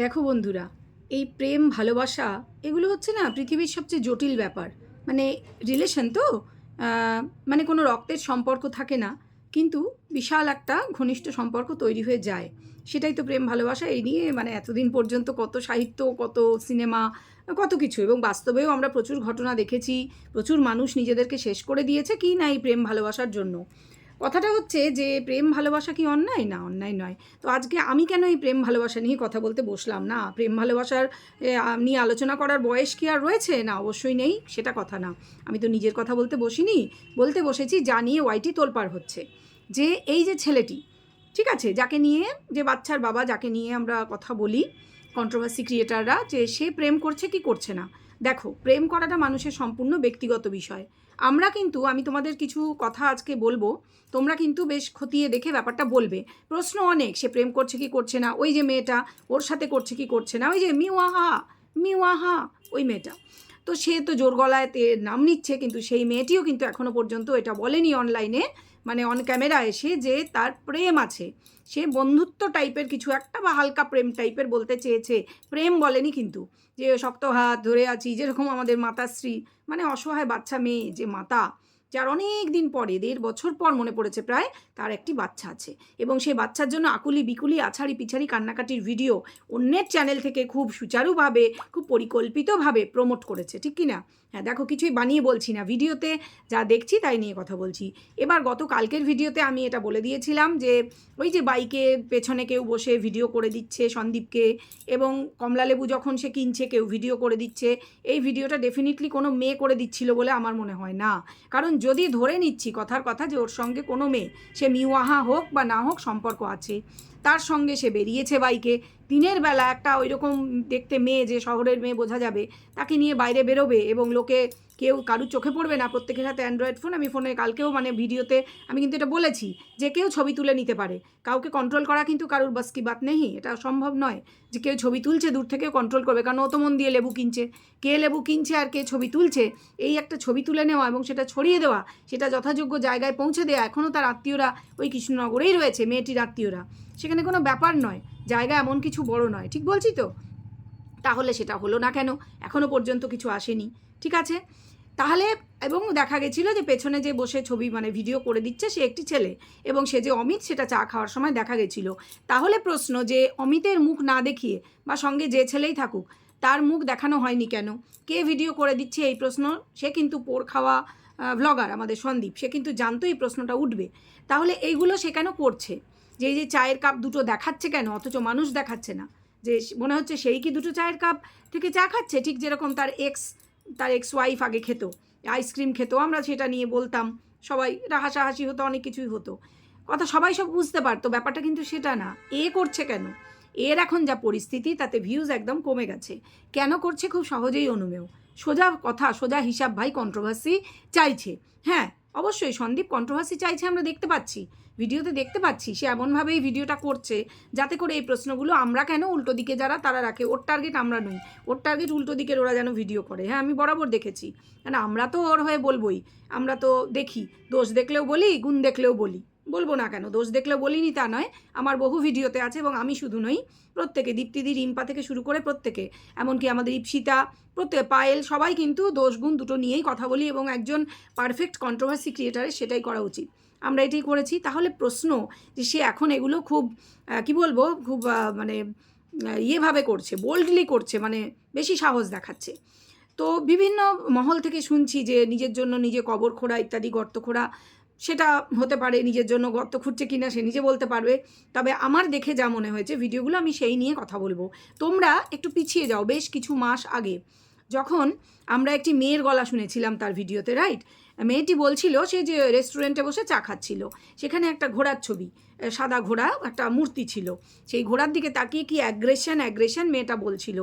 দেখো বন্ধুরা, এই প্রেম, ভালোবাসা, এগুলো হচ্ছে না পৃথিবীর সবচেয়ে জটিল ব্যাপার। মানে রিলেশন তো মানে কোনো রক্তের সম্পর্ক থাকে না, কিন্তু বিশাল একটা ঘনিষ্ঠ সম্পর্ক তৈরি হয়ে যায়। সেটাই তো প্রেম, ভালোবাসা, এই নিয়ে মানে এতদিন পর্যন্ত কত সাহিত্য, কত সিনেমা কত কিছু। এবং বাস্তবেও আমরা প্রচুর ঘটনা দেখেছি, প্রচুর মানুষ নিজেদেরকে শেষ করে দিয়েছে কি না এই প্রেম, ভালোবাসার জন্য। কথাটা হচ্ছে যে প্রেম ভালোবাসা কি অন্যায়? না, অন্যায় নয়। তো আজকে আমি কেন এই প্রেম ভালোবাসা নিয়ে কথা বলতে বসলাম? না, প্রেম ভালোবাসার নিয়ে আলোচনা করার বয়স কি আর রয়েছে? না, অবশ্যই নেই, সেটা কথা না। আমি তো নিজের কথা বলতে বসিনি, বলতে বসেছি যা নিয়ে ওয়াইটি তোলপাড় হচ্ছে। যে এই যে ছেলেটি, ঠিক আছে, যাকে নিয়ে, যে বাচ্চার বাবা যাকে নিয়ে আমরা কথা বলি কন্ট্রোভার্সি ক্রিয়েটাররা যে সে প্রেম করছে কি করছে না? দেখো, প্রেম করাটা মানুষের সম্পূর্ণ ব্যক্তিগত বিষয়। আমরা কিন্তু, আমি তোমাদের কিছু কথা আজকে বলব, তোমরা কিন্তু বেশ খতিয়ে দেখে ব্যাপারটা বলবে। প্রশ্ন অনেক, সে প্রেম করছে কি করছে না, ওই যে মেয়েটা, ওর সাথে করছে কি করছে না, ওই যে মিওয়াহা মিওয়াহা ওই মেয়েটা। তো সে তো জোর গলায় নাম নিচ্ছে, কিন্তু সেই মেয়েটিও কিন্তু এখনও পর্যন্ত এটা বলেনি অনলাইনে মানে অন ক্যামেরা এসে যে তার প্রেম আছে, সে বন্ধুত্ব টাইপের কিছু একটা বা হালকা প্রেম টাইপের বলতে চেয়েছে, প্রেম বলেনি কিন্তু, যে শক্ত হাত ধরে আছি, যেরকম আমাদের মাতাশ্রী মানে অসহায় বাচ্চা মেয়ে যে মাতা যার অনেক দিন পরে, দেড় বছর পর মনে পড়েছে প্রায়, তার একটি বাচ্চা আছে। এবং সেই বাচ্চার জন্য আকুলি বিকুলি, আছাড়ি পিছাড়ি কান্নাকাটির ভিডিও অন্যের চ্যানেল থেকে খুব সুচারুভাবে, খুব পরিকল্পিতভাবে প্রমোট করেছে, ঠিক কি না হ্যাঁ দেখো, কিছুই বানিয়ে বলছি না। ভিডিওতে যা দেখছি তাই নিয়ে কথা বলছি। এবার গত কালকের ভিডিওতে আমি এটা বলে দিয়েছিলাম যে, ওই যে বাইকে পেছনে কেউ বসে ভিডিও করে দিচ্ছে সন্দীপকে এবং কমলালেবু যখন সে কিনছে, কেউ ভিডিও করে দিচ্ছে। এই ভিডিওটা ডেফিনেটলি কোনো মেয়ে করে দিচ্ছিল বলে আমার মনে হয় না। কারণ যদি ধরে নিচ্ছি কথার কথা যে ওর সঙ্গে কোনো মেয়ে, সে মিওয়াহা হোক বা না হোক সম্পর্ক আছে, তার সঙ্গে সে বেরিয়েছে বাইকে, দিনের বেলা একটা ওই রকম দেখতে মেয়ে যে শহরের মেয়ে বোঝা যাবে, তাকে নিয়ে বাইরে বেরোবে এবং লোকে কেউ কারুর চোখে পড়বে না, প্রত্যেকের হাতে অ্যান্ড্রয়েড ফোন আমি ফোনে কালকেও মানে ভিডিওতে আমি কিন্তু এটা বলেছি যে কেউ ছবি তুলে নিতে পারে। কাউকে কন্ট্রোল করা কিন্তু কারুর বাস কি বাত নেই, এটা সম্ভব নয় যে কেউ ছবি তুলছে, দূর থেকেও কন্ট্রোল করবে, কারণ ও তো মন দিয়ে লেবু কিনছে। কে লেবু কিনছে আর কে ছবি তুলছে, এই একটা ছবি তুলে নেওয়া এবং সেটা ছড়িয়ে দেওয়া, সেটা যথাযোগ্য জায়গায় পৌঁছে দেওয়া, এখনও তার আত্মীয়রা ওই কৃষ্ণনগরেই রয়েছে, মেয়েটির আত্মীয়রা। সেখানে কোনো ব্যাপার নয়, জায়গা এমন কিছু বড় নয়, ঠিক বলছি তো? তাহলে সেটা হলো না কেন? এখনও পর্যন্ত কিছু আসেনি, ঠিক আছে? তাহলে এবং দেখা গেছিল যে পেছনে যে বসে ছবি মানে ভিডিও করে দিচ্ছে সে একটি ছেলে এবং সে যে অমিত সেটা চা খাওয়ার সময় দেখা গেছিল। তাহলে প্রশ্ন যে অমিতের মুখ না দেখিয়ে বা সঙ্গে যে ছেলেই থাকুক, তার মুখ দেখানো হয়নি কেন? কে ভিডিও করে দিচ্ছে এই প্রশ্ন? সে কিন্তু পোর খাওয়া ভ্লগার আমাদের সন্দীপ। সে কিন্তু জানতো এই প্রশ্নটা উঠবে। তাহলে এইগুলো সে কেন করছে? যে এই যে চায়ের কাপ দুটো দেখাচ্ছে কেন? অথচ মানুষ দেখাচ্ছে না। যে মনে হচ্ছে সেই কি দুটো চায়ের কাপ থেকে চা খাচ্ছে? ঠিক যেরকম তার এক্স তার এক্স ওয়াইফ আগে খেত আইসক্রিম খেত, আমরা সেটা নিয়ে বলতাম। সবাই হাসাহাসি হতো, অনেক কিছুই হতো। কথা সবাই সব বুঝতে পারতো, ব্যাপারটা কিন্তু সেটা না। এ করছে কেন? এর এখন যা পরিস্থিতি, তাতে ভিউজ একদম কমে গেছে। কেন করছে? খুব সহজেই অনুমেয়। সোজা কথা, সোজা হিসাব ভাই কন্ট্রোভার্সি চাইছে। হ্যাঁ অবশ্যই সন্দীপ কন্ট্রোভার্সি চাইছে আমরা দেখতে পাচ্ছি, ভিডিওতে দেখতে পাচ্ছি, সে এমনভাবেই ভিডিওটা করছে যাতে করে এই প্রশ্নগুলো আমরা কেন উল্টো দিকে যারা তারা রাখে, ওর টার্গেট আমরা নই, ওর টার্গেট উল্টো দিকের ওরা যেন ভিডিও করে হ্যাঁ আমি বরাবর দেখেছি কেন আমরা তো ওর হয়ে বলবই, আমরা তো দেখি, দোষ দেখলেও বলি, গুণ দেখলেও বলি। বলব না কেন, দোষ দেখলে বলিনি তা নয়। আমার বহু ভিডিওতে আছে এবং আমি শুধু নই, প্রত্যেকে দীপ্তিদি, রিম্পা থেকে শুরু করে প্রত্যেকে, এমনকি আমাদের ইপসিতা, প্রত্যেক পায়েল, সবাই কিন্তু দোষ গুণ দুটো নিয়েই কথা বলি এবং একজন পারফেক্ট কন্ট্রোভার্সি ক্রিয়েটারের সেটাই করা উচিত। আমরা এটাই করেছি। তাহলে প্রশ্ন যে সে এখন এগুলো খুব কি বলব, খুব মানে ইয়েভাবে করছে বোল্ডলি করছে মানে বেশি সাহস দেখাচ্ছে। তো বিভিন্ন মহল থেকে শুনছি যে নিজের জন্য নিজে কবর খোঁড়া ইত্যাদি গর্ত খোঁড়া সেটা হতে পারে নিজের জন্য গর্ত খুঁজছে কিনা সে নিজে বলতে পারবে। তবে আমার দেখে যা মনে হয়েছে, ভিডিওগুলো আমি সেই নিয়ে কথা বলব। তোমরা একটু পিছিয়ে যাও, বেশ কিছু মাস আগে। যখন আমরা একটি মেয়ের গলা শুনেছিলাম তার ভিডিওতে রাইট মেয়েটি বলছিল, সে যে রেস্টুরেন্টে বসে চা খাচ্ছিল, সেখানে একটা ঘোড়ার ছবি সাদা ঘোড়া, একটা মূর্তি ছিল। সেই ঘোড়ার দিকে তাকিয়ে কি অ্যাগ্রেশন অ্যাগ্রেশন মেয়েটা বলছিল।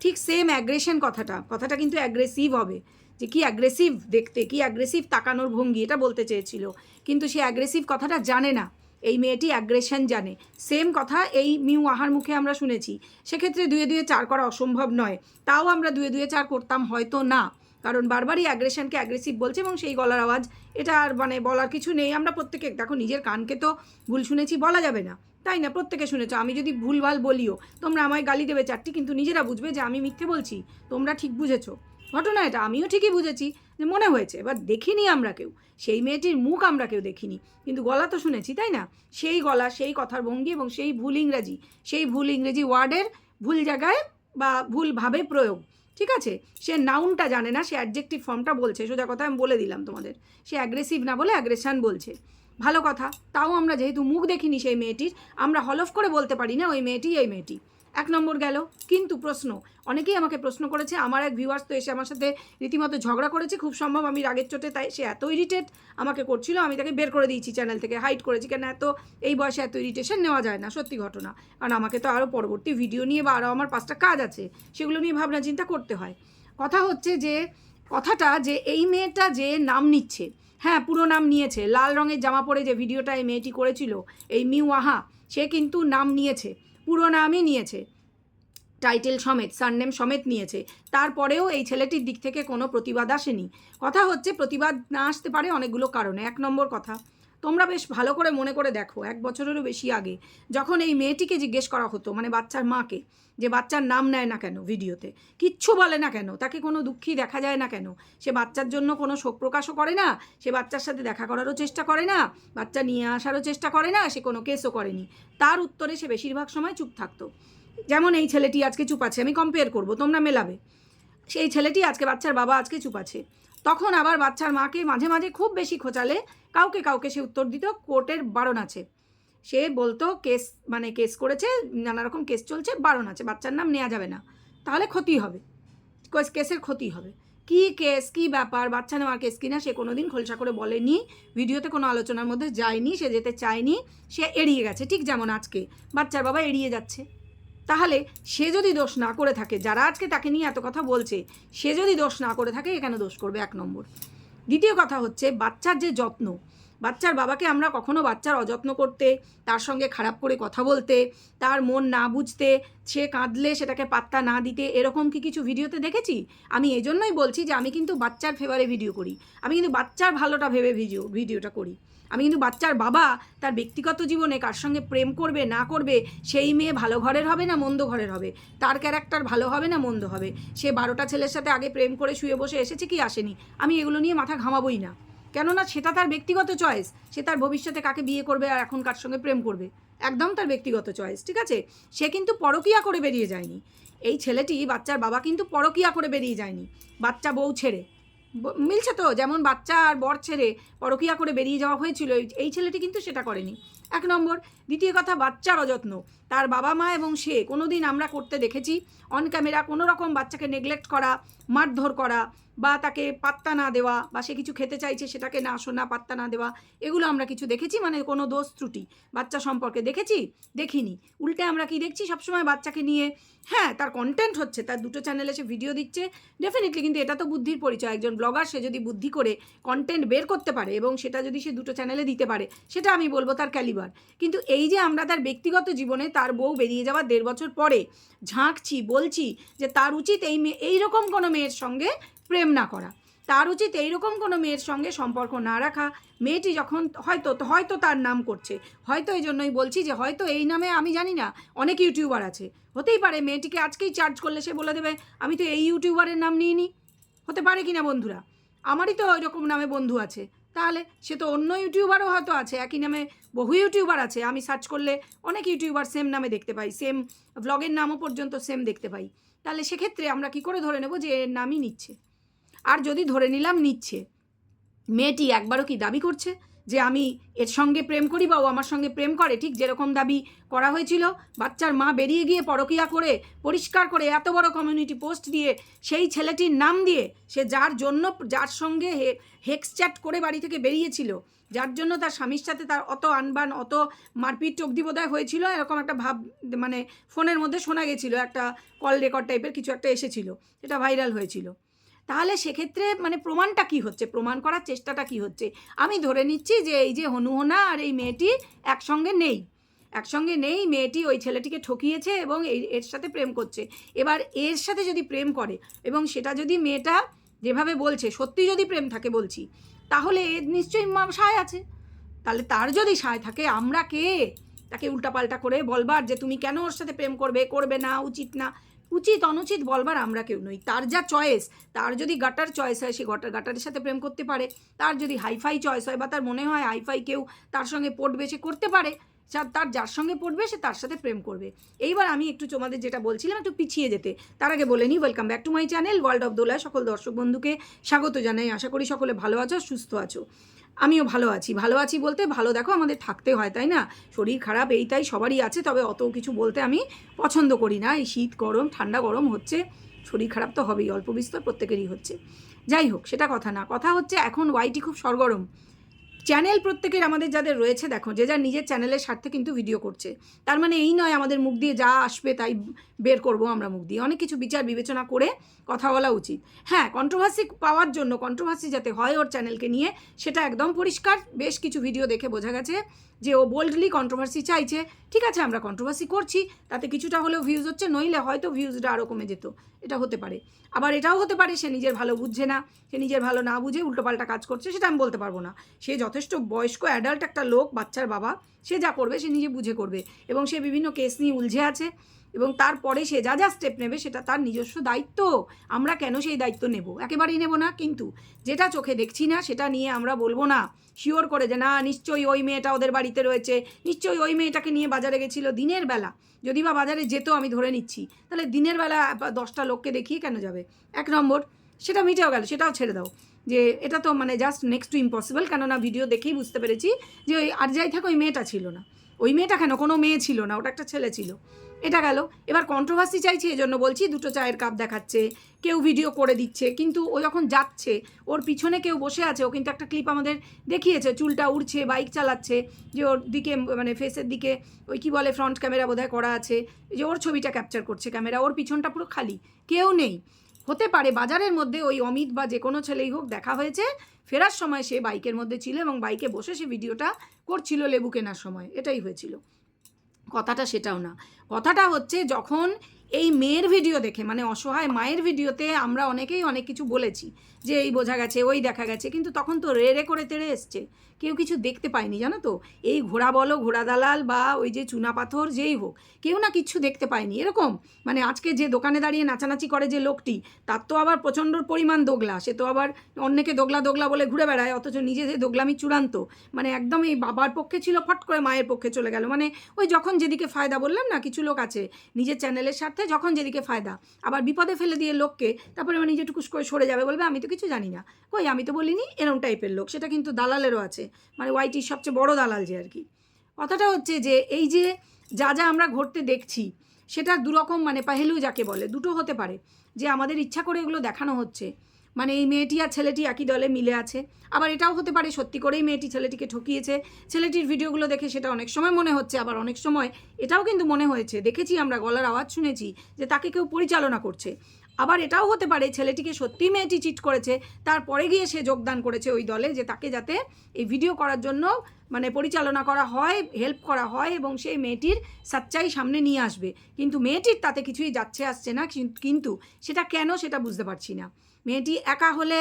ঠিক সেম অ্যাগ্রেশন কথাটা কথাটা কিন্তু অ্যাগ্রেসিভ হবে। যে কি অ্যাগ্রেসিভ দেখতে, কি অ্যাগ্রেসিভ তাকানোর ভঙ্গি, এটা বলতে চেয়েছিল। কিন্তু সে অ্যাগ্রেসিভ কথাটা জানে না। এই মেয়েটি অ্যাগ্রেশন জানে। সেম কথা এই মিউ আহার মুখে আমরা শুনেছি। সেক্ষেত্রে দুয়ে দুয়ে চার করা অসম্ভব নয়। তাও আমরা দুয়ে দুয়ে চার করতাম হয়তো না। কারণ বারবারই অ্যাগ্রেশনকে অ্যাগ্রেসিভ বলছে এবং সেই গলার আওয়াজ, এটা আর মানে বলার কিছু নেই। আমরা প্রত্যেকে, দেখো নিজের কানকে তো ভুল শুনেছি বলা যাবে না। তাই না? প্রত্যেকে শুনেছ। আমি যদি ভুলভাল বলিও, তোমরা আমায় গালি দেবে চারটি, কিন্তু নিজেরা বুঝবে যে আমি মিথ্যে বলছি। তোমরা ঠিক বুঝেছ। ঘটনা এটা, আমিও ঠিকই বুঝেছি যে মনে হয়েছে, এবার দেখিনি আমরা কেউ। সেই মেয়েটির মুখ আমরা কেউ দেখিনি। কিন্তু গলা তো শুনেছি, তাই না? সেই গলা, সেই কথার ভঙ্গি এবং সেই ভুল ইংরাজি, সেই ভুল ইংরেজি ওয়ার্ডের ভুল জায়গায় বা ভুলভাবে প্রয়োগ। ঠিক আছে? সে নাউনটা জানে না, সে অ্যাডজেক্টিভ ফর্মটা বলছে, সোজা কথা আমি বলে দিলাম তোমাদের। সে অ্যাগ্রেসিভ না বলে অ্যাগ্রেশন বলছে। ভালো কথা, তাও আমরা যেহেতু মুখ দেখিনি সেই মেয়েটির, আমরা হলফ করে বলতে পারি না ওই মেয়েটি, এই মেয়েটি। এক নম্বর গেল। কিন্তু প্রশ্ন, অনেকেই আমাকে প্রশ্ন করেছে, আমার এক ভিউয়ার্স তো এসে আমার সাথে রীতিমতো ঝগড়া করেছে, খুব সম্ভব আমি রাগের চোটে, তাই সে এত ইরিটেট আমাকে করছিল, আমি তাকে বের করে দিয়েছি চ্যানেল থেকে হাইড করেছি, কেন এত, এই বয়সে এত ইরিটেশন নেওয়া যায় না, সত্যি ঘটনা। কারণ আমাকে তো আরও পরবর্তী ভিডিও নিয়ে বা আরও আমার পাঁচটা কাজ আছে, সেগুলো নিয়ে ভাবনা চিন্তা করতে হয়। কথা হচ্ছে যে, কথাটা যে এই মেয়েটা যে নাম নিচ্ছে হ্যাঁ পুরো নাম নিয়েছে, লাল রঙের জামা পরে যে ভিডিওটা এই মেয়েটি করেছিল, এই মিউ আহা সে কিন্তু নাম নিয়েছে। পুরো নামই নিয়েছে। টাইটেল সমেত, সারনেম সমেত নিয়েছে। তারপরেও এই ছেলেটির দিক থেকে কোনো প্রতিবাদ আসেনি। কথা হচ্ছে, প্রতিবাদ না আসতে পারে অনেকগুলো কারণে। এক নম্বর কথা তোমরা বেশ ভালো করে মনে করে দেখো, এক বছরেরও বেশি আগে। যখন এই মেয়েটিকে জিজ্ঞেস করা হতো মানে বাচ্চার মাকে, যে বাচ্চার নাম নেয় না কেন ভিডিওতে, কিচ্ছু বলে না কেন, তাকে কোনো দুঃখী দেখা যায় না কেন, সে বাচ্চার জন্য কোনো শোক প্রকাশও করে না, সে বাচ্চার সাথে দেখা করারও চেষ্টা করে না, বাচ্চা নিয়ে আসারও চেষ্টা করে না, সে কোনো কেসও করেনি। তার উত্তরে সে বেশিরভাগ সময় চুপ থাকতো। যেমন এই ছেলেটি আজকে চুপ আছে, আমি কম্পেয়ার করব, তোমরা মেলাবে। সেই ছেলেটি আজকে বাচ্চার বাবা আজকে চুপ আছে। তখন আবার বাচ্চার মাকে মাঝে মাঝে খুব বেশি খোঁচালে, কাউকে কাউকে সে উত্তর দিত, কোর্টের বারণ আছে। সে বলতো, কেস মানে কেস করেছে, নানা রকম কেস চলছে, বারণ আছে, বাচ্চার নাম নেওয়া যাবে না। তাহলে ক্ষতি হবে। কেস- কেসের ক্ষতি হবে। কি কেস, কি ব্যাপার, বাচ্চা নেওয়ার কেস কিনা সে কোনো দিন খোলসা করে বলেনি, ভিডিওতে কোনো আলোচনার মধ্যে যায়নি, সে যেতে চায়নি, সে এড়িয়ে গেছে, ঠিক যেমন আজকে। বাচ্চার বাবা এড়িয়ে যাচ্ছে। তাহলে সে যদি দোষ না করে থাকে, যারা আজকে তাকে নিয়ে এত কথা বলছে, সে যদি দোষ না করে থাকে এখানে দোষ করবে? এক নম্বর। দ্বিতীয় কথা হচ্ছে, বাচ্চার যে যত্ন, বাচ্চার বাবাকে আমরা কখনো বাচ্চার অযত্ন করতে, তার সঙ্গে খারাপ করে কথা বলতে, তার মন না বুঝতে, সে কাঁদলে সেটাকে পাত্তা না দিতে, এরকম কি কিছু ভিডিওতে দেখেছি? আমি এই জন্যই বলছি যে, আমি কিন্তু বাচ্চার ফেভারে ভিডিও করি। আমি কিন্তু বাচ্চার ভালোটা ভেবে ভিডিও ভিডিওটা করি। আমি কিন্তু বাচ্চার বাবা, তার ব্যক্তিগত জীবনে কার সঙ্গে প্রেম করবে, না করবে, সেই মেয়ে ভালো ঘরের হবে না মন্দ ঘরের হবে? তার ক্যারেক্টার ভালো হবে না মন্দ হবে? সে বারোটা ছেলের সাথে আগে প্রেম করে শুয়ে বসে এসেছে কি আসেনি? আমি এগুলো নিয়ে মাথা ঘামাবই না। কেননা সেটা তার ব্যক্তিগত চয়েস সে তার ভবিষ্যতে কাকে বিয়ে করবে আর এখন কার সঙ্গে প্রেম করবে? একদম তার ব্যক্তিগত চয়েস ঠিক আছে? সে কিন্তু পরকিয়া করে বেরিয়ে যায়নি। এই ছেলেটি বাচ্চার বাবা কিন্তু পরকিয়া করে বেরিয়ে যায়নি। বাচ্চা বউ ছেড়ে। মিলছে তো, যেমন বাচ্চা আর বর ছেড়ে পরকিয়া করে বেরিয়ে যাওয়া হয়েছিল এই- ছেলেটি কিন্তু সেটা করেনি। এক নম্বর, দ্বিতীয় কথা, বাচ্চার অযত্ন। তার বাবা মা এবং সে কোনো দিন আমরা করতে দেখেছি অন ক্যামেরা কোনো রকম বাচ্চাকে নেগলেক্ট করা, মারধর করা বা তাকে পাত্তা না দেওয়া বা সে কিছু খেতে চাইছে সেটাকে না শোনা, পাত্তা না দেওয়া, এগুলো আমরা কিছু দেখেছি মানে কোনো দোষ ত্রুটি। বাচ্চা সম্পর্কে দেখেছি? দেখিনি। উল্টে আমরা কি দেখছি? সবসময় বাচ্চাকে নিয়ে হ্যাঁ তার কন্টেন্ট হচ্ছে, তার দুটো চ্যানেলে সে ভিডিও দিচ্ছে। ডেফিনেটলি কিন্তু এটা তো বুদ্ধির পরিচয়। একজন ব্লগার সে যদি বুদ্ধি করে কন্টেন্ট বের করতে পারে এবং সেটা যদি সে দুটো চ্যানেলে দিতে পারে, সেটা আমি বলব তার ক্যালিবার কিন্তু এই যে আমরা তার ব্যক্তিগত জীবনে তার বউ বেরিয়ে যাওয়ার দেড় বছর পরে ঝাঁকছি, বলছি যে তার উচিত এই মেয়ে, এইরকম কোনো মেয়ের সঙ্গে প্রেম না করা। তার উচিত এইরকম কোনো মেয়ের সঙ্গে সম্পর্ক না রাখা। মেয়েটি যখন হয়তো হয়তো তার নাম করছে। হয়তো এই জন্যই বলছি যে হয়তো এই নামে আমি জানি না, অনেক ইউটিউবার আছে। হতেই পারে মেয়েটিকে আজকেই চার্জ করলে সে বলে দেবে, আমি তো এই ইউটিউবারের নাম নিইনি। হতে পারে কি না বন্ধুরা? আমারই তো ওই রকম নামে বন্ধু আছে। তাহলে সে তো অন্য ইউটিউবারও হয়তো আছে, একই নামে বহু ইউটিউবার আছে। আমি সার্চ করলে অনেক ইউটিউবার সেম নামে দেখতে পাই সেম ব্লগের নামও পর্যন্ত সেম দেখতে পাই। তাহলে সেক্ষেত্রে আমরা কি করে ধরে নেব যে এর নামই নিচ্ছে? আর যদি ধরে নিলাম নিচ্ছে, মেয়েটি একবারও কি দাবি করছে? যে আমি এর সঙ্গে প্রেম করি বা ও আমার সঙ্গে প্রেম করে, ঠিক যেরকম দাবি করা হয়েছিল। বাচ্চার মা বেরিয়ে গিয়ে পরকিয়া করে, পরিষ্কার করে এত বড় কমিউনিটি পোস্ট দিয়ে, সেই ছেলেটির নাম দিয়ে সে যার জন্য, যার সঙ্গে হে- হেক্স চ্যাট করে বাড়ি থেকে বেরিয়েছিল, যার জন্য তার স্বামীর সাথে তার অত আনবান, অত মারপিট অব্দি বোধহয় হয়েছিল, এরকম একটা ভাব মানে ফোনের মধ্যে শোনা গেছিল, একটা কল রেকর্ড টাইপের কিছু একটা এসেছিল এটা ভাইরাল হয়েছিল। তাহলে সেক্ষেত্রে মানে প্রমাণটা কি হচ্ছে? প্রমাণ করার চেষ্টাটা কি হচ্ছে? আমি ধরে নিচ্ছি যে এই যে হনুহনা আর এই মেয়েটি একসঙ্গে নেই। একসঙ্গে নেই, মেয়েটি ওই ছেলেটিকে ঠকিয়েছে এবং এই, এর সাথে প্রেম করছে। এবার এর সাথে যদি প্রেম করে এবং সেটা যদি মেয়েটা যেভাবে বলছে, সত্যি যদি প্রেম থাকে বলছি, তাহলে এর নিশ্চয়ই সায় আছে। তাহলে তার যদি সায় থাকে, আমরা কে? তাকে উল্টাপাল্টা করে বলবার যে তুমি কেন ওর সাথে প্রেম করবে করবে না, উচিত না। উচিত, অনুচিত বলবার আমরা কেউ নই। তার যা চয়েস তার যদি গাটার চয়েস হয়, সে গটার গাটারের সাথে প্রেম করতে পারে। তার যদি হাইফাই চয়েস হয় বা তার মনে হয় হাইফাই কেউ তার সঙ্গে পড়বে, সে করতে পারে। তার যার সঙ্গে পড়বে, সে তার সাথে প্রেম করবে। এইবার আমি একটু তোমাদের যেটা বলছিলাম, একটু পিছিয়ে যেতে। তার আগে বলে নিই welcome back to my channel world of Dola সকল দর্শক বন্ধুকে স্বাগত জানাই। আশা করি সকলে ভালো আছো, সুস্থ আছো। আমিও ভালো আছি। ভালো আছি বলতে ভালো দেখো আমাদের থাকতে হয়, তাই না? শরীর খারাপ এই তাই সবারই আছে, তবে অত কিছু বলতে আমি পছন্দ করি না। এই শীত গরম, ঠান্ডা গরম হচ্ছে, শরীর খারাপ তো হবেই, অল্প বিস্তর প্রত্যেকেরই হচ্ছে। যাই হোক, সেটা কথা না। কথা হচ্ছে এখন ওয়াইটি খুব সরগরম। চ্যানেল প্রত্যেকের আমাদের যাদের রয়েছে, দেখো, যে যার নিজের চ্যানেলের স্বার্থে কিন্তু ভিডিও করছে। তার মানে এই নয় আমাদের মুখ দিয়ে যা আসবে তাই বের করব আমরা মুখ দিয়ে। অনেক কিছু বিচার, বিবেচনা করে কথা বলা উচিত। হ্যাঁ কন্ট্রোভার্সি পাওয়ার জন্য কন্ট্রোভার্সি যাতে হয় ওর চ্যানেলকে নিয়ে, সেটা একদম পরিষ্কার। বেশ কিছু ভিডিও দেখে বোঝা গেছে যে ও বোল্ডলি কন্ট্রোভার্সি চাইছে। ঠিক আছে, আমরা কন্ট্রোভার্সি করছি, তাতে কিছুটা হলেও ভিউজ হচ্ছে, নইলে হয়তো ভিউজটা আরও কমে যেত। এটা হতে পারে। আবার এটাও হতে পারে, সে নিজের ভালো বুঝছে না, সে নিজের ভালো না বুঝে উল্টোপাল্টা কাজ করছে, সেটা আমি বলতে পারব না। সে যথেষ্ট বয়স্ক অ্যাডাল্ট একটা লোক, বাচ্চার বাবা, সে যা করবে সে নিজে বুঝে করবে এবং সে বিভিন্ন কেস নিয়ে উলঝে আছে এবং তারপরে সে যা যা স্টেপ নেবে সেটা তার নিজস্ব দায়িত্ব। আমরা কেন সেই দায়িত্ব নেব? একেবারেই নেব না কিন্তু যেটা চোখে দেখছি না সেটা নিয়ে আমরা বলব না। শিওর করে যে না, নিশ্চয়ই ওই মেয়েটা ওদের বাড়িতে রয়েছে, নিশ্চয়ই ওই মেয়েটাকে নিয়ে বাজারে গেছিল দিনের বেলা। যদি বা বাজারে যেত আমি ধরে নিচ্ছি। তাহলে দিনের বেলা দশটা লোককে দেখিয়ে কেন যাবে? এক নম্বর, সেটা মিটেও গেল, সেটাও ছেড়ে দাও। যে এটা তো মানে জাস্ট নেক্সট টু ইম্পসিবল কেননা ভিডিও দেখেই বুঝতে পেরেছি যে ওই আর যাই থাক, ওই মেয়েটা ছিল না। ওই মেয়েটা কেন? কোনো মেয়ে ছিল না, ওটা একটা ছেলে ছিল। এটা গেল। এবার কন্ট্রোভার্সি চাইছি, এজন্য বলছি দুটো চায়ের কাপ দেখাচ্ছে, কেউ ভিডিও করে দিচ্ছে, কিন্তু ও যখন যাচ্ছে, ওর পিছনে কেউ বসে আছে, ও কিন্তু একটা ক্লিপ আমাদের দেখিয়েছে, চুলটা উড়ছে বাইক চালাচ্ছে, যে ওর দিকে মানে ফেসের দিকে ওই কি বলে ফ্রন্ট ক্যামেরা বোধহয় করা আছে, যে ওর ছবিটা ক্যাপচার করছে ক্যামেরা ওর পিছনটা পুরো খালি, কেউ নেই। হতে পারে। বাজারের মধ্যে ওই অমিত বা যে কোনো ছেলেই হোক দেখা হয়েছে। ফেরার সময় সে বাইকের মধ্যে ছিল এবং বাইকে বসে সে ভিডিওটা করছিল লেবু কেনার সময়। এটাই হয়েছিল। কথাটা সেটাও না। কথাটা হচ্ছে যখন এই মেয়ের ভিডিও দেখে মানে অসহায় মায়ের ভিডিওতে আমরা অনেকেই অনেক কিছু বলেছি। যে এই বোঝা গেছে, ওই দেখা গেছে। কিন্তু তখন তো রে রে করে তেড়ে এসছে। কেউ কিছু দেখতে পায়নি, জানো তো? এই ঘোড়া বলো, ঘোড়া দালাল বা ওই যে চুনা পাথর, যেই হোক, কেউ না কিচ্ছু দেখতে পায়নি। এরকম? মানে আজকে যে দোকানে দাঁড়িয়ে নাচানাচি করে যে লোকটি, তার তো আবার প্রচণ্ড পরিমাণ দোগলা। সে তো আবার অন্যকে দোগলা দোগলা বলে ঘুরে বেড়ায়, অথচ নিজে যে দোগলামি চূড়ান্ত। মানে একদম এই বাবার পক্ষে ছিল, ফট করে মায়ের পক্ষে চলে গেল। মানে ওই যখন যেদিকে ফায়দা, বললাম না, কিছু লোক আছে নিজের চ্যানেলের স্বার্থে, যখন যেদিকে ফায়দা, আবার বিপদে ফেলে দিয়ে লোককে, তারপরে মানে নিজে টুকুস করে সরে যাবে বলবে, আমি তো কিছু জানি না। কই, আমি তো বলিনি এরম টাইপের লোক, সেটা কিন্তু দালালেরও আছে। মানে ওয়াইটির সবচেয়ে বড় দালাল যে আর কি। কথাটা হচ্ছে যে, এই যে যা যা আমরা ঘটতে দেখছি, সেটা দুরকম মানে পাহেলু যাকে বলে, দুটো হতে পারে। যে আমাদের ইচ্ছা করে এগুলো দেখানো হচ্ছে। মানে এই মেয়েটি আর ছেলেটি একই দলে মিলে আছে। আবার এটাও হতে পারে সত্যি করেই মেয়েটি ছেলেটিকে ঠকিয়েছে। ছেলেটির ভিডিওগুলো দেখে সেটা অনেক সময় মনে হচ্ছে, আবার অনেক সময় এটাও কিন্তু মনে হয়েছে। দেখেছি আমরা গলার আওয়াজ শুনেছি যে তাকে কেউ পরিচালনা করছে। আবার এটাও হতে পারে, ছেলেটিকে সত্যি মেয়েটি চিট করেছে, তারপরে গিয়ে সে যোগদান করেছে ওই দলে যে তাকে যাতে এই ভিডিও করার জন্য মানে পরিচালনা করা হয় হেল্প করা হয় এবং সেই মেয়েটির সাচ্চাই সামনে নিয়ে আসবে। কিন্তু মেয়েটির তাতে কিছুই যাচ্ছে আসছে না কিন্তু সেটা কেন সেটা বুঝতে পারছি না। মেয়েটি একা হলে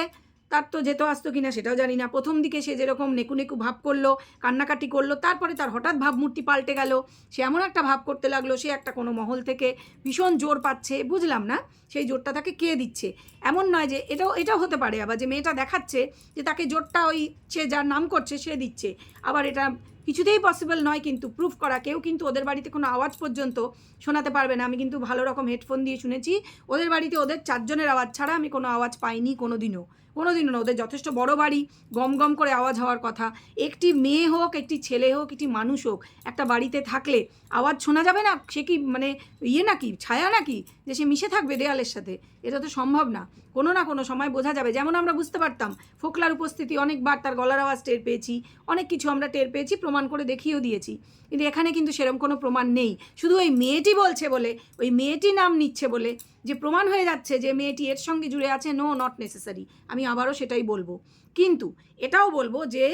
তার তো যেত আসতো কিনা সেটাও জানি না। প্রথম দিকে সে যেরকম নেকু নেকু ভাব করল, কান্নাকাটি করল, তারপরে তার হঠাৎ ভাবমূর্তি পাল্টে গেল। সে এমন একটা ভাব করতে লাগল, সে একটা কোনো মহল থেকে ভীষণ জোর পাচ্ছে, বুঝলাম না? সেই জোরটা তাকে কে দিচ্ছে? এমন নয় যে, এটাও এটাও হতে পারে আবার যে মেয়েটা দেখাচ্ছে যে তাকে জোরটা ওই সে যার নাম করছে সে দিচ্ছে। আবার এটা কিছুতেই পসিবল নয় কিন্তু প্রুফ করা। কেউ কিন্তু ওদের বাড়িতে কোনো আওয়াজ পর্যন্ত শোনাতে পারবে না। আমি কিন্তু ভালো রকম হেডফোন দিয়ে শুনেছি। ওদের বাড়িতে ওদের চারজনের আওয়াজ ছাড়া আমি কোনো আওয়াজ পাইনি কোনো দিনও কোনো দিনও না, ওদের যথেষ্ট বড় বাড়ি, গম গম করে আওয়াজ হওয়ার কথা। একটি মেয়ে হোক, একটি ছেলে হোক, একটি মানুষ হোক, একটা বাড়িতে থাকলে আওয়াজ শোনা যাবে না? সে কি মানে ইয়ে নাকি? ছায়া নাকি? যে সে মিশে থাকবে দেয়ালের সাথে, এটা তো সম্ভব না। কোনো না কোনো সময় বোঝা যাবে, যেমন আমরা বুঝতে পারতাম, ফোকলার উপস্থিতি অনেকবার তার গলার আওয়াজ টের পেয়েছি, অনেক কিছু আমরা টের পেয়েছি, প্রমাণ করে দেখিয়েও দিয়েছি। কিন্তু এখানে কিন্তু সেরকম কোনো প্রমাণ নেই। শুধু ওই মেয়েটি বলছে বলে, ওই মেয়েটি নাম নিচ্ছে বলে যে প্রমাণ হয়ে যাচ্ছে যে মেয়েটি এর সঙ্গে জুড়ে আছে নো নট নেসেসারি আমি আবারও সেটাই বলব। কিন্তু এটাও বলব যে,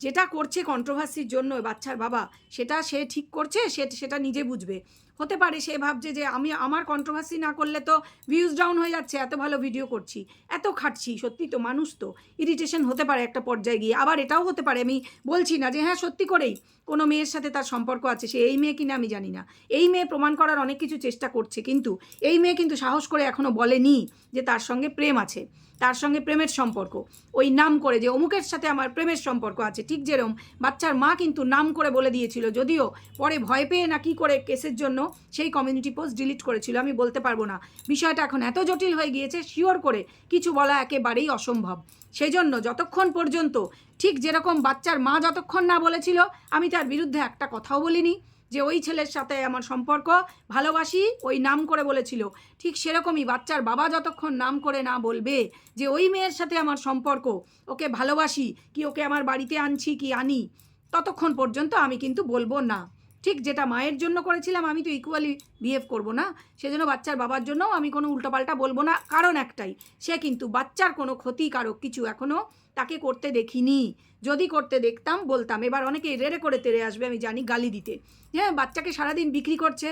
যেটা করছে কন্ট্রোভার্সির জন্য বাচ্চার বাবা, সেটা সে ঠিক করছে, সে, সেটা নিজে বুঝবে। হতে পারে সে ভাবছে যে আমি আমার কন্ট্রোভার্সি না করলে তো ভিউজ ডাউন হয়ে যাচ্ছে, এত ভালো ভিডিও করছি। এত খাটছি, সত্যি তো মানুষ তো। ইরিটেশন হতে পারে একটা পর্যায়ে গিয়ে। আবার এটাও হতে পারে, আমি বলছি না যে হ্যাঁ সত্যি করেই কোনো মেয়ের সাথে তার সম্পর্ক আছে, সে এই মেয়ে কিনা আমি জানি না। এই মেয়ে প্রমাণ করার অনেক কিছু চেষ্টা করছে, কিন্তু এই মেয়ে কিন্তু সাহস করে এখনও বলেনি যে তার সঙ্গে প্রেম আছে। তার সঙ্গে প্রেমের সম্পর্ক। ওই নাম করে যে অমুকের সাথে আমার প্রেমের সম্পর্ক আছে, ঠিক যেরম বাচ্চার মা কিন্তু নাম করে বলে দিয়েছিল, যদিও পরে ভয় পেয়ে না কি করে কেসের জন্য সেই কমিউনিটি পোস্ট ডিলিট করেছিল, আমি বলতে পারব না। বিষয়টা এখন এত জটিল হয়ে গিয়েছে শিওর করে কিছু বলা একেবারেই অসম্ভব। সেই জন্য যতক্ষণ পর্যন্ত ঠিক যেরকম বাচ্চার মা যতক্ষণ না বলেছিল, আমি তার বিরুদ্ধে একটা কথাও বলিনি। যে ওই ছেলের সাথে আমার সম্পর্ক, ভালোবাসি, ওই নাম করে বলেছিল। ঠিক সেরকমই বাচ্চার বাবা যতক্ষণ নাম করে না বলবে যে ওই মেয়ের সাথে আমার সম্পর্ক, ওকে ভালোবাসি, কি ওকে আমার বাড়িতে আনছি, কি আনি, ততক্ষণ পর্যন্ত আমি কিন্তু বলব না। ঠিক যেটা মায়ের জন্য করেছিলাম, আমি তো ইকুয়ালি বিহেভ করব না। সেজন্য বাচ্চার বাবার জন্যও আমি কোনো উল্টোপাল্টা বলব না। কারণ একটাই, সে কিন্তু বাচ্চার কোনো ক্ষতিকারক কিছু এখনও তাকে করতে দেখিনি। যদি করতে দেখতাম, বলতাম। এবার অনেকে রেড়ে করে তেড়ে আসবে, আমি জানি গালি দিতে। হ্যাঁ বাচ্চাকে সারাদিন বিক্রি করছে।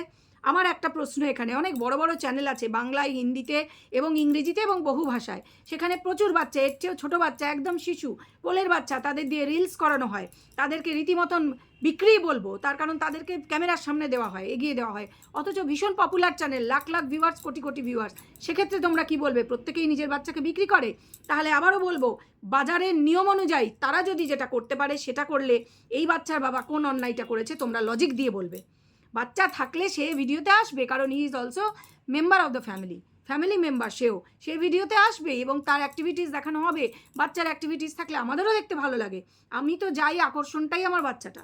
আমার একটা প্রশ্ন এখানে, অনেক বড় বড় চ্যানেল আছে বাংলায়, হিন্দিতে এবং ইংরেজিতে এবং বহু ভাষায়। সেখানে প্রচুর বাচ্চা, এর চেয়েও ছোটো বাচ্চা, একদম শিশু, কোলের বাচ্চা, তাদের দিয়ে রিলস করানো হয়। তাদেরকে রীতিমতন বিক্রি বলব, তার কারণ তাদেরকে ক্যামেরার সামনে দেওয়া হয়, এগিয়ে দেওয়া হয়। অথচ ভীষণ popular channel lakh lakh viewers crore crore viewers সেক্ষেত্রে তোমরা কি বলবে, প্রত্যেকেই নিজের বাচ্চাকে বিক্রি করে? তাহলে আবারও বলব, বাজারের নিয়ম অনুযায়ী তারা যদি যেটা করতে পারে সেটা করলে এই বাচ্চার বাবা কোন অন্যায়টা করেছে তোমরা লজিক দিয়ে বলবে। বাচ্চা থাকলে সে ভিডিওতে আসবে, কারণ is also member of the family family member সেও। সে ভিডিওতে আসবে এবং তার অ্যাক্টিভিটিস দেখানো হবে, বাচ্চার অ্যাক্টিভিটিস থাকলে আমাদেরও দেখতে ভালো লাগে। আমি তো যাই, আকর্ষণটাই আমার বাচ্চাটা।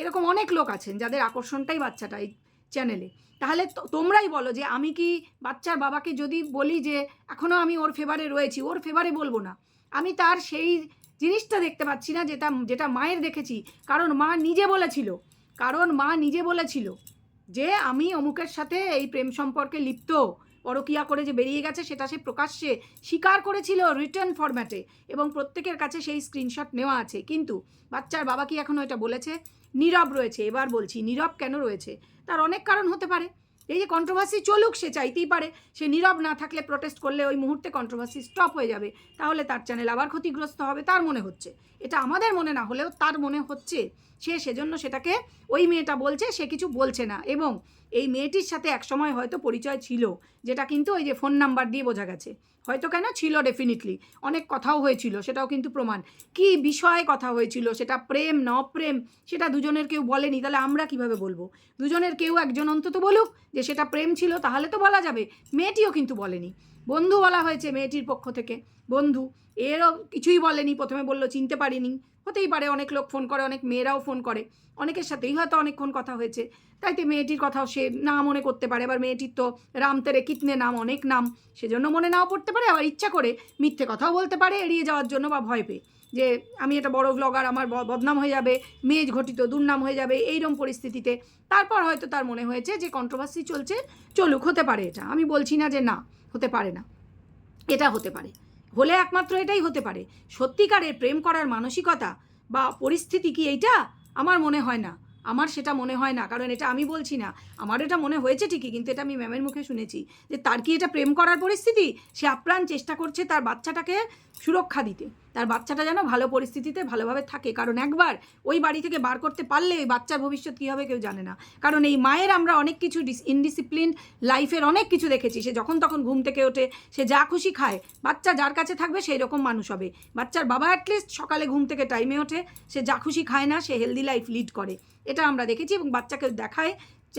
এরকম অনেক লোক আছেন যাদের আকর্ষণটাই বাচ্চাটা এই চ্যানেলে তাহলে তোমরাই বলো যে আমি কি বাচ্চার বাবাকে যদি বলি যে এখনও আমি ওর ফেভারে রয়েছি, ওর ফেভারে বলব না। আমি তার সেই জিনিসটা দেখতে পাচ্ছি না, যেটা যেটা মায়ের দেখেছি। কারণ মা নিজে বলেছিল কারণ মা নিজে বলেছিল যে আমি অমুকের সাথে এই প্রেম সম্পর্কে লিপ্ত। পরকিয়া করে যে বেরিয়ে গেছে সেটা সে প্রকাশ্যে স্বীকার করেছিল রিটার্ন ফরম্যাটে এবং প্রত্যেকের কাছে সেই স্ক্রিনশট নেওয়া আছে। কিন্তু বাচ্চার বাবা কি এখনও এটা বলেছে? নীরব রয়েছে, এবার বলছি, নীরব কেন রয়েছে? তার অনেক কারণ হতে পারে। এই যে কন্ট্রোভার্সি চলুক, সে চাইতেই পারে। সে নীরব না থাকলে প্রোটেস্ট করলে ওই মুহূর্তে কন্ট্রোভার্সি স্টপ হয়ে যাবে। তাহলে তার চ্যানেল আবার ক্ষতিগ্রস্ত হবে, তার মনে হচ্ছে। এটা আমাদের মনে না হলেও তার মনে হচ্ছে। সে সেজন্য সেটাকে ওই মেয়েটা বলছে, সে কিছু বলছে না। এবং এই মেয়েটির সাথে একসময় হয়তো পরিচয় ছিল, যেটা কিন্তু ওই যে ফোন নাম্বার দিয়ে বোঝা গেছে। হয়তো কেন ছিল ডেফিনেটলি অনেক কথাও হয়েছিল, সেটাও কিন্তু প্রমাণ। কি বিষয়ে কথা হয়েছিল, সেটা প্রেম ন প্রেম সেটা দুজনের কেউ বলেনি, তাহলে আমরা কীভাবে বলব? দুজনের কেউ একজন অন্তত বলুক যে সেটা প্রেম ছিল, তাহলে তো বলা যাবে। মেয়েটিও কিন্তু বলেনি। বন্ধু বলা হয়েছে মেয়েটির পক্ষ থেকে। বন্ধু, এরও কিছুই বলেনি, প্রথমে বলল, চিনতে পারিনি। হতেই পারে, অনেক লোক ফোন করে, অনেক মেয়েরাও ফোন করে। অনেকের সাথেই হয়তো অনেকক্ষণ কথা হয়েছে। তাইতে মেয়েটির কথাও সে না মনে করতে পারে। আবার মেয়েটির তো রাম তেরে কিতনে নাম, অনেক নাম। সেজন্য মনে নাও পড়তে পারে, আবার ইচ্ছা করে মিথ্যে কথাও বলতে পারে, এড়িয়ে যাওয়ার জন্য বা ভয় পেয়ে। যে আমি একটা বড় ব্লগার আমার বদনাম হয়ে যাবে মেজ ঘটিত, দুর্নাম হয়ে যাবে এইরকম পরিস্থিতিতে। তারপর হয়তো তার মনে হয়েছে যে কন্ট্রোভার্সি চলছে, চলুক, হতে পারে এটা। আমি বলছি না যে না। হতে পারে না। এটা হতে পারে। হলে একমাত্র এটাই হতে পারে। সত্যিকারের প্রেম করার মানসিকতা বা পরিস্থিতি কি এইটা? আমার মনে হয় না। আমার সেটা মনে হয় না। কারণ এটা আমি বলছি না। আমার এটা মনে হয়েছে ঠিকই, কিন্তু এটা আমি ম্যামের মুখে শুনেছি যে তার কি এটা প্রেম করার পরিস্থিতি? সে আপ্রাণ চেষ্টা করছে তার বাচ্চাটাকে সুরক্ষা দিতে। তার বাচ্চাটা যেন ভালো পরিস্থিতিতে ভালোভাবে থাকে। কারণ একবার ওই বাড়ি থেকে বার করতে পারলে ওই বাচ্চার ভবিষ্যৎ কী হবে কেউ জানে না। কারণ এই মায়ের আমরা অনেক কিছু ইনডিসিপ্লিন লাইফের অনেক কিছু দেখেছি। সে যখন তখন ঘুম থেকে ওঠে, সে যা খুশি খায়। বাচ্চা যার কাছে থাকবে সেই রকম মানুষ হবে। বাচ্চার বাবা অ্যাটলিস্ট সকালে ঘুম থেকে টাইমে ওঠে। সে যা খুশি খায় না, সে হেলদি লাইফ লিড করে। এটা আমরা দেখেছি এবং বাচ্চাকে দেখায়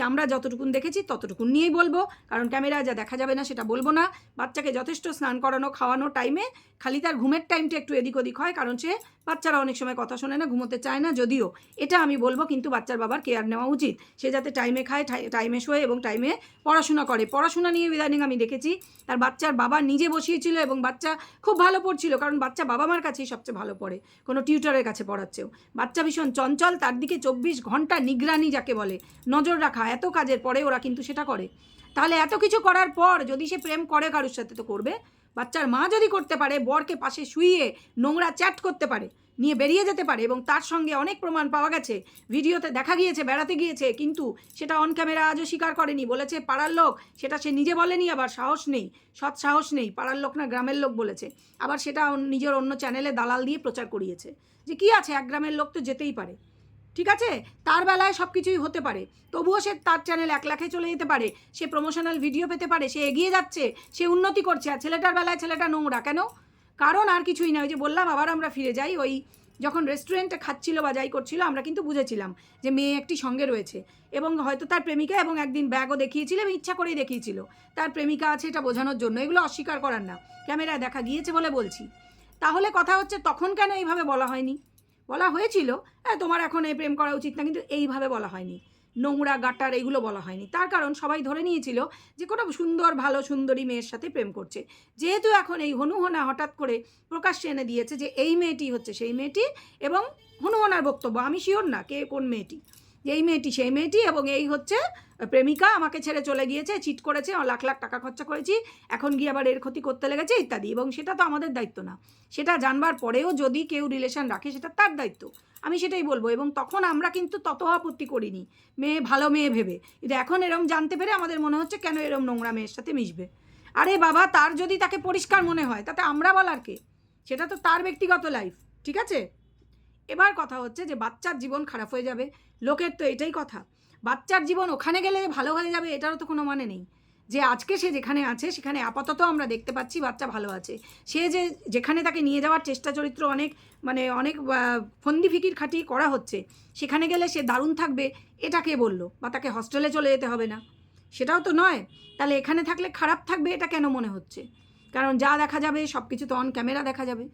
আমরা যতটুকুন দেখেছি ততটুকুন নিয়েই বলব। কারণ ক্যামেরা যা দেখা যাবে না সেটা বলব না। বাচ্চাকে যথেষ্ট স্নান করানো, খাওয়ানো টাইমে খালি তার ঘুমের টাইমটা একটু এদিক ওদিক হয়, কারণ সে বাচ্চারা অনেক সময় কথা শোনে না, ঘুমোতে চায় না, যদিও এটা আমি বলব কিন্তু বাচ্চার বাবার কেয়ার নেওয়া উচিত। সে যাতে টাইমে খায় টাই- টাইমে শোয় এবং টাইমে পড়াশোনা করে। পড়াশোনা নিয়ে ইদানিং আমি দেখেছি, তার বাচ্চার বাবা নিজে বসিয়েছিল এবং বাচ্চা খুব ভালো পড়ছিল, কারণ বাচ্চা বাবা মার কাছেই সবচেয়ে ভালো পড়ে, কোনো টিউটারের কাছে পড়াচ্ছেও বাচ্চা ভীষণ চঞ্চল, তার দিকে চব্বিশ ঘণ্টা নিগরানি যাকে বলে, নজর রাখা, এত কাজের পরে ওরা কিন্তু সেটা করে। তাহলে এত কিছু করার পর যদি সে প্রেম করে কারোর সাথে, তো করবে। বাচ্চার মা যদি করতে পারে, বরকে পাশে শুইয়ে নোংরা চ্যাট করতে পারে, নিয়ে বেরিয়ে যেতে পারে এবং তার সঙ্গে অনেক প্রমাণ পাওয়া গেছে। ভিডিওতে দেখা গিয়েছে, বেড়াতে গিয়েছে, কিন্তু সেটা অন ক্যামেরা আজও স্বীকার করেনি। বলেছে, পাড়ার লোক। সেটা সে নিজে বলেনি, আবার সাহস নেই, সৎ সাহস নেই, পাড়ার লোক না গ্রামের লোক বলেছে। আবার সেটা নিজের অন্য চ্যানেলে দালাল দিয়ে প্রচার করিয়েছে। যে কি আছে? এক গ্রামের লোক তো যেতেই পারে। ঠিক আছে? তার বেলায় সব কিছুই হতে পারে। তবুও সে তার চ্যানেল এক লাখে চলে যেতে পারে। সে প্রমোশনাল ভিডিও পেতে পারে। সে এগিয়ে যাচ্ছে। সে উন্নতি করছে। আর ছেলেটার বেলায় ছেলেটা নোংরা। কেন? কারণ আর কিছুই না। ওই যে বললাম, আবার আমরা ফিরে যাই। ওই যখন রেস্টুরেন্টে খাচ্ছিল বা যাই করছিল, আমরা কিন্তু বুঝেছিলাম যে মেয়ে একটি সঙ্গে রয়েছে। এবং হয়তো তার প্রেমিকা এবং একদিন ব্যাগও দেখিয়েছিল এবং ইচ্ছা করেই দেখিয়েছিল। তার প্রেমিকা আছে এটা বোঝানোর জন্য। এগুলো অস্বীকার করার না। ক্যামেরায় দেখা গিয়েছে বলে বলছি। তাহলে কথা হচ্ছে তখন কেন এইভাবে বলা হয়নি? বলা হয়েছিল হ্যাঁ তোমার এখন এই প্রেম করা উচিত না। কিন্তু এইভাবে বলা হয়নি। নোংরা, গাটার এগুলো বলা হয়নি। তার কারণ সবাই ধরে নিয়েছিল যে কোনো সুন্দর, ভালো, সুন্দরী মেয়ের সাথে প্রেম করছে। যেহেতু এখন এই হনুহনা হঠাৎ করে প্রকাশ্যে এনে দিয়েছে যে এই মেয়েটি হচ্ছে সেই মেয়েটি এবং হনুহনার বক্তব্য, আমি শিওর না কে কোন মেয়েটি। এই মেয়েটি সেই মেয়েটি এবং এই হচ্ছে প্রেমিকা আমাকে ছেড়ে চলে গিয়েছে চিট করেছে লাখ লাখ টাকা খরচা করেছি, এখন গিয়ে আবার এর ক্ষতি করতে লেগেছে, ইত্যাদি। এবং সেটা তো আমাদের দায়িত্ব না। সেটা জানবার পরেও যদি কেউ রিলেশন রাখে, সেটা তার দায়িত্ব। আমি সেটাই বলব। এবং তখন আমরা কিন্তু তত আপত্তি করিনি। মেয়ে ভালো মেয়ে ভেবে। কিন্তু এখন এরম জানতে পেরে আমাদের মনে হচ্ছে, কেন এরম নোংরা মেয়ের সাথে মিশবে? আরে বাবা, তার যদি তাকে পরিষ্কার মনে হয়, তাতে আমরা বলার কে? সেটা তো তার ব্যক্তিগত লাইফ ঠিক আছে? এবার কথা হচ্ছে যে বাচ্চার জীবন খারাপ হয়ে যাবে। লোকের তো এটাই কথা। বাচ্চার জীবন ওখানে গেলে ভালো হয়ে যাবে, এটারও তো কোনো মানে নেই। যে আজকে সে যেখানে আছে, সেখানে আপাতত আমরা দেখতে পাচ্ছি বাচ্চা ভালো আছে। সে যে যেখানে তাকে নিয়ে যাওয়ার চেষ্টা চরিত্র অনেক মানে অনেক ফন্দি ফিকির খাটিয়ে করা হচ্ছে, সেখানে গেলে সে দারুণ থাকবে, এটা কে বলল? বা তাকে হস্টেলে চলে যেতে হবে না। সেটাও তো নয়। তাহলে এখানে থাকলে খারাপ থাকবে, এটা কেন মনে হচ্ছে? কারণ যা দেখা যাবে সব কিছু তো অন ক্যামেরা দেখা যাবে।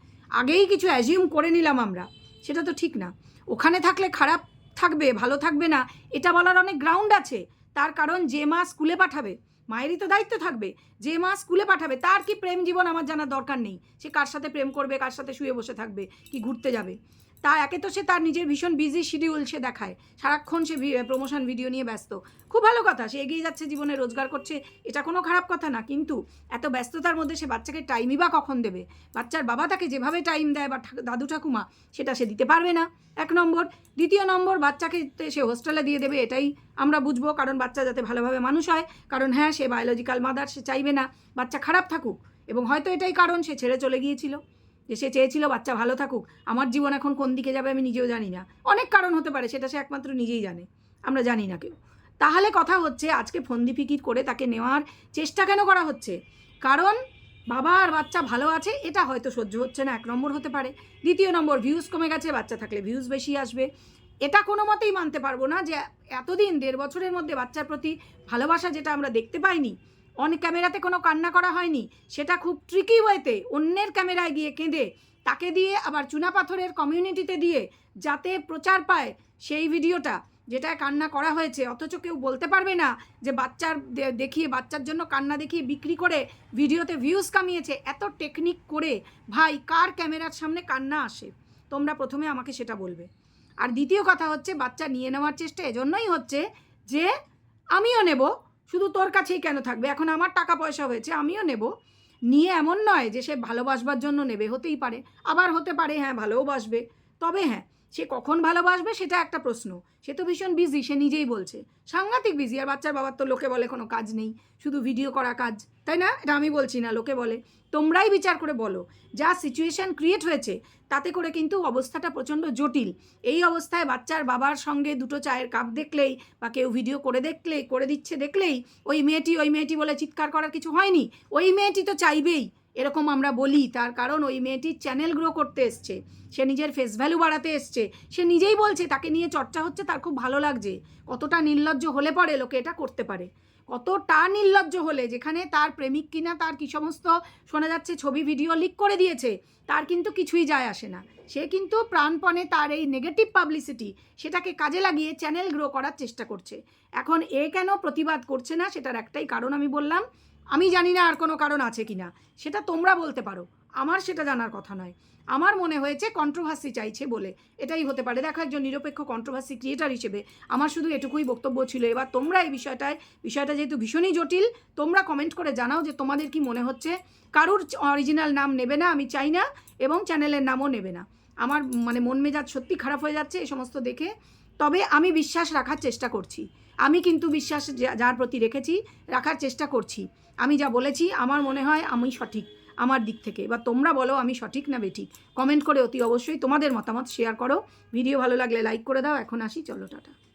আগেই কিছু অ্যাজিউম করে নিলাম আমরা, সেটা তো ঠিক না। ওখানে থাকলে খারাপ থাকবে, ভালো থাকবে না, এটা বলার অনেক গ্রাউন্ড আছে। তার কারণ যে মা স্কুলে পাঠাবে, মায়েরই তো দায়িত্ব থাকবে, যে মা স্কুলে পাঠাবে, তার কি প্রেম জীবন আমার জানার দরকার নেই। সে কার সাথে প্রেম করবে, কার সাথে শুয়ে বসে থাকবে, কি ঘুরতে যাবে। তা একে তো সে তার নিজের ভীষণ বিজি শিডিউল সে দেখায়। সারাক্ষণ সে প্রমোশন ভিডিও নিয়ে ব্যস্ত। খুব ভালো কথা, সে এগিয়ে যাচ্ছে জীবনে, রোজগার করছে, এটা কোনো খারাপ কথা না। কিন্তু এত ব্যস্ততার মধ্যে সে বাচ্চাকে টাইমই বা কখন দেবে? বাচ্চার বাবা তাকে যেভাবে টাইম দেয় বা দাদু ঠাকুমা, সেটা সে দিতে পারবে না। এক নম্বর। দ্বিতীয় নম্বর, বাচ্চাকে সে হোস্টেলে দিয়ে দেবে, এটাই আমরা বুঝব। কারণ বাচ্চা যাতে ভালোভাবে মানুষ হয়, কারণ হ্যাঁ সে বায়োলজিক্যাল মাদার সে চাইবে না বাচ্চা খারাপ থাকুক। এবং হয়তো এটাই কারণ, সে ছেড়ে চলে গিয়েছিল। যে সে চেয়েছিল বাচ্চা ভালো থাকুক, আমার জীবন এখন কোন দিকে যাবে আমি নিজেও জানি না। অনেক কারণ হতে পারে, সেটা সে একমাত্র নিজেই জানে, আমরা জানি না কেউ। তাহলে কথা হচ্ছে, আজকে ফন্দি ফিকির করে তাকে নেওয়ার চেষ্টা কেন করা হচ্ছে? কারণ বাবা আর বাচ্চা ভালো আছে, এটা হয়তো সহ্য হচ্ছে না, এক নম্বর হতে পারে। দ্বিতীয় নম্বর ভিউজ কমে গেছে, বাচ্চা থাকলে ভিউজ বেশি আসবে। এটা কোনো মতেই মানতে পারব না যে এতদিন, দেড় বছরের মধ্যে বাচ্চার প্রতি ভালোবাসা যেটা আমরা দেখতে পাইনি অন ক্যামেরাতে কোনো কান্না করা হয়নি। সেটা খুব ট্রিকি ওয়েতে অন্যের ক্যামেরায় গিয়ে কেঁদে, তাকে দিয়ে আবার চুনা পাথরের কমিউনিটিতে দিয়ে যাতে প্রচার পায় সেই ভিডিওটা যেটা কান্না করা হয়েছে। অথচ কেউ বলতে পারবে না যে বাচ্চার দেখিয়ে, বাচ্চার জন্য কান্না দেখিয়ে বিক্রি করে ভিডিওতে ভিউজ কামিয়েছে। এত টেকনিক করে ভাই, কার ক্যামেরার সামনে কান্না আসে? তোমরা প্রথমে আমাকে সেটা বলবে। আর দ্বিতীয় কথা হচ্ছে, বাচ্চা নিয়ে নেওয়ার চেষ্টা এজন্যই হচ্ছে যে আমিও নেব শুধু তোর কাছেই কেন থাকবে? এখন আমার টাকা পয়সা হয়েছে, আমিও নেব। নিয়ে এমন নয় যে সে ভালোবাসবার জন্য নেবে, হতেই পারে। আবার হতে পারে হ্যাঁ ভালোও বাসবে। তবে হ্যাঁ সে কখন ভালোবাসবে সেটা একটা প্রশ্ন। সে তো ভীষণ বিজি সে নিজেই বলছে। সাংঘাতিক বিজি আর বাচ্চার বাবার তো লোকে বলে কোনো কাজ নেই, শুধু ভিডিও করা কাজ। তাই না? এটা আমি বলছি না, লোকে বলে। তোমরাই বিচার করে বলো, যা সিচুয়েশন ক্রিয়েট হয়েছে, তাতে করে কিন্তু অবস্থাটা প্রচণ্ড জটিল। এই অবস্থায় বাচ্চার বাবার সঙ্গে দুটো চায়ের কাপ দেখলেই, বা কেউ ভিডিও করে দেখলেই করে দিচ্ছে দেখলেই, ওই মেয়েটি ওই মেয়েটি বলে চিৎকার করার কিছু হয়নি। ওই মেয়েটি তো চাইবেই। এরকম আমরা বলি, তার কারণ ওই মেয়েটির চ্যানেল গ্রো করতে এসছে, সে নিজের ফেস ভ্যালু বাড়াতে এসছে, সে নিজেই বলছে তাকে নিয়ে চর্চা হচ্ছে, তার খুব ভালো লাগছে, কতটা নির্লজ্জ হলে পরে লোকে এটা করতে পারে, কতটা নির্লজ্জ হলে যেখানে তার প্রেমিক কিনা, তার কি সমস্ত শোনা যাচ্ছে, ছবি ভিডিও লিক করে দিয়েছে, তার কিন্তু কিছুই যায় আসে না, সে কিন্তু প্রাণপণে তার এই নেগেটিভ পাবলিসিটি সেটাকে কাজে লাগিয়ে চ্যানেল গ্রো করার চেষ্টা করছে, এখন এ কেন প্রতিবাদ করছে না, সেটার একটাই কারণ আমি বললাম আমি জানি না আর কোনো কারণ আছে কি না। সেটা তোমরা বলতে পারো। আমার সেটা জানার কথা নয়। আমার মনে হয়েছে কন্ট্রোভার্সি চাইছে বলে। এটাই হতে পারে। দেখো একজন নিরপেক্ষ কন্ট্রোভার্সি ক্রিয়েটার হিসেবে আমার শুধু এটুকুই বক্তব্য ছিল। এবার তোমরা এই বিষয়টায় বিষয়টা যেহেতু ভীষণই জটিল, তোমরা কমেন্ট করে জানাও যে তোমাদের কি মনে হচ্ছে। কারুর অরিজিনাল নাম নেবে না, আমি চাই না, এবং চ্যানেলের নামও নেবে না। আমার মানে মন মেজাজ সত্যি খারাপ হয়ে যাচ্ছে এই সমস্ত দেখে। তবে আমি বিশ্বাস রাখার চেষ্টা করছি। আমি কিন্তু বিশ্বাস যার প্রতি রেখেছি, রাখার চেষ্টা করছি। আমি যা বলেছি আমার মনে হয় আমি সঠিক, আমার দিক থেকে। বা তোমরা বলো আমি সঠিক না বেঠিক। কমেন্ট করে অতি অবশ্যই তোমাদের মতামত শেয়ার করো। ভিডিও ভালো লাগলে লাইক করে দাও। এখন আসি, চলো, টাটা।